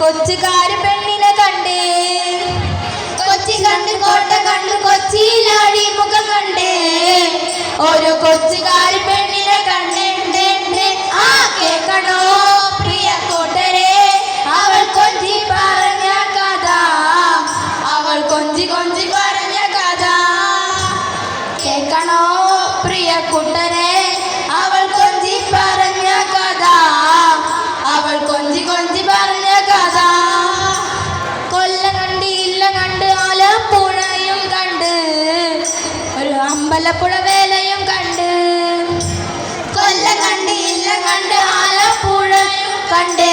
കൊച്ചുകാരി പെണ്ണിനെ കണ്ട്. കൊച്ചി കണ്ട് കോട്ട കണ്ട് കൊച്ചിയിലാടി മുഖം കണ്ട്. ഒരു കൊച്ചുകാരി ഒരു അമ്പലപ്പുഴ വേലയും കണ്ട്. കൊല്ല കണ്ട് ഇല്ല കണ്ട് ആലപ്പുഴയും കണ്ട്.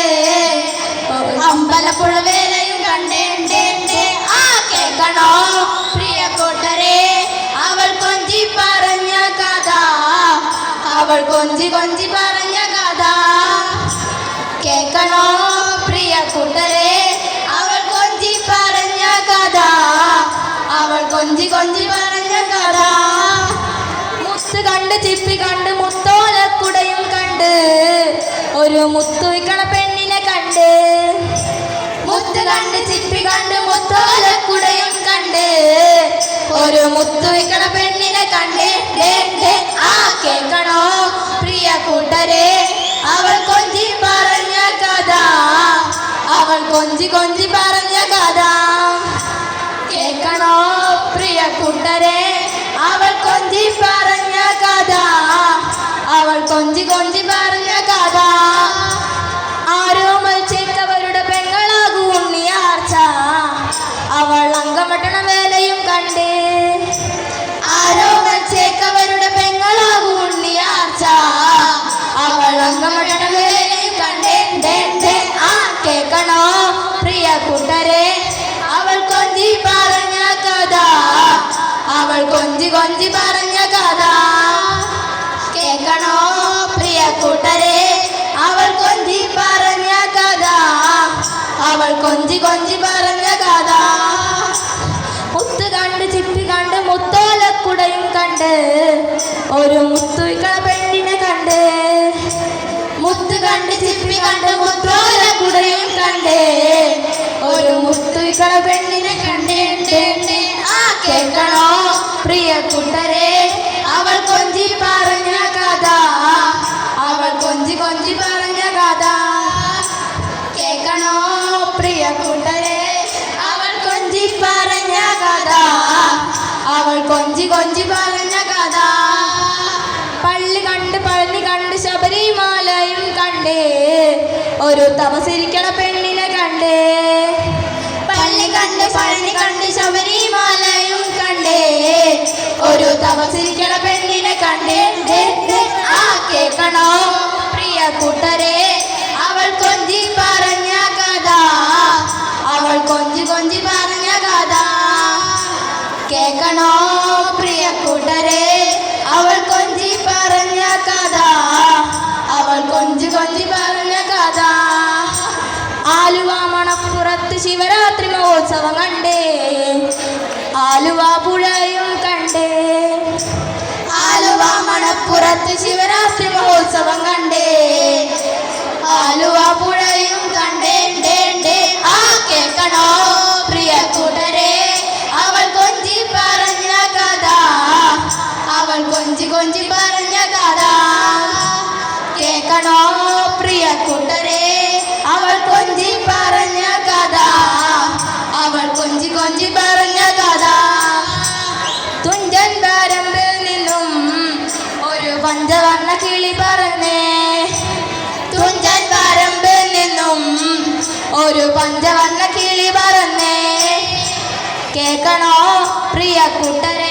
ഒരു അമ്പലപ്പുഴ വേലയും കണ്ടേ ഡേ, ഡേ. ആ കേൾക്കണോ? പ്രിയ കൂട്ടരെ അവൾ കൊഞ്ചി പറഞ്ഞ കഥ. അവൾ കൊഞ്ചി കൊഞ്ചി പറഞ്ഞ കഥ. കേൾക്കണോ? പ്രിയ കൂട്ടരെ അവൾ കൊഞ്ചി പറഞ്ഞ ഒരു മുത്തു പെണ്ണിനെ കണ്ട്. മുത്ത് കണ്ട് ചിപ്പി കണ്ട് മുത്തോലക്കുടയും കണ്ട്. ഒരു മുത്തുവിക്കണ പെണ്ണിനെ കണ്ട്. ആ കേൾക്കണോ പ്രിയ കൂട്ടരെ? അവൾ കൊഞ്ചി പറഞ്ഞ കഥ. അവൾ കൊഞ്ചി കൊഞ്ചി പറഞ്ഞ കഥ. കേൾക്കണോ പ്രിയ കൂട്ടരെ? അവൾ കൊഞ്ചി പറഞ്ഞ കഥ. കൂട്ടരെ അവൾ കൊഞ്ചി പറഞ്ഞ കഥ. അവൾ കൊഞ്ചി കൊഞ്ചി പറഞ്ഞ കഥ. കേൾക്കണോ പ്രിയ കൂട്ടരെ? അവൾ കൊഞ്ചി പറഞ്ഞ കഥ. അവൾ കൊഞ്ചി കൊഞ്ചി പറഞ്ഞ കഥ. മുത്ത് കണ്ട് ചിപ്പി കണ്ട് മുത്തോലക്കുടയും കണ്ട്. ഒരു മുത്തുവിക്കണ പെണ്ണിനെ കണ്ട്. മുത്ത് കണ്ട് ചിപ്പി കണ്ട് മുത്തോലക്കുടയും കണ്ട്. ഒരു മുത്തുകള പെണ്ണിനെ കണ്ടേ ആ കേൾക്കണോ? പ്രിയ കൂട്ടരെ അവൾ കൊഞ്ചി പറഞ്ഞ കഥ. അവൾ കൊഞ്ചി കൊഞ്ചി പറഞ്ഞ കഥ. കേൾക്കണോ? പ്രിയ കൂട്ടരെ അവൾ കൊഞ്ചി പറഞ്ഞ കഥ. അവൾ കൊഞ്ചി കൊഞ്ചി പറഞ്ഞ കഥ. പള്ളി കണ്ട് പള്ളി കണ്ട് ശബരിമാലയും കണ്ടേ. ഒരു തപസിരിക്കണ കണ്ട് പള്ളി കണ്ട് പഴനി കണ്ട് ശബരിമാലയും കണ്ടേ. ഒരു തപസിരിക്കണ പെണ്ണിനെ കണ്ട്. ആ കേൾക്കണോ? പ്രിയ കൂട്ടരെ അവൾ കൊഞ്ചി പറഞ്ഞ കഥ. അവൾ കൊഞ്ചി കൊഞ്ചി പറഞ്ഞ കഥ. കേൾക്കണോ? പ്രിയ കൂട്ടരെ അവൾ കൊഞ്ചി പറഞ്ഞ കഥ. അവൾ കൊഞ്ചി കൊഞ്ചി പറഞ്ഞ കഥ. ആലുവ മണപ്പുറത്ത് ശിവരാത്രി മഹോത്സവം കണ്ടേ. ആലുവ പുഴയും കണ്ടേ. ആലുവ മണപ്പുറത്ത് ശിവരാത്രി മഹോത്സവം കണ്ടേ. ആലുവ പുഴയും കണ്ടേ. ആ കേൾക്കണോ പ്രിയ കൂട്ടരെ? അവൾ കൊഞ്ചി പറഞ്ഞ കഥ. അവൾ കൊഞ്ചി കൊഞ്ചി പറഞ്ഞ കഥ. കൊഞ്ചി പറഞ്ഞ കഥ. തുഞ്ചൻ പരമ്പിൽ നിന്നും ഒരു പഞ്ചവർണ കിളി പറഞ്ഞേ. തുഞ്ചൻ പറമ്പിൽ നിന്നും ഒരു പഞ്ചവർണ കിളി പറഞ്ഞേ. കേൾക്കണോ പ്രിയ കൂട്ടരെ?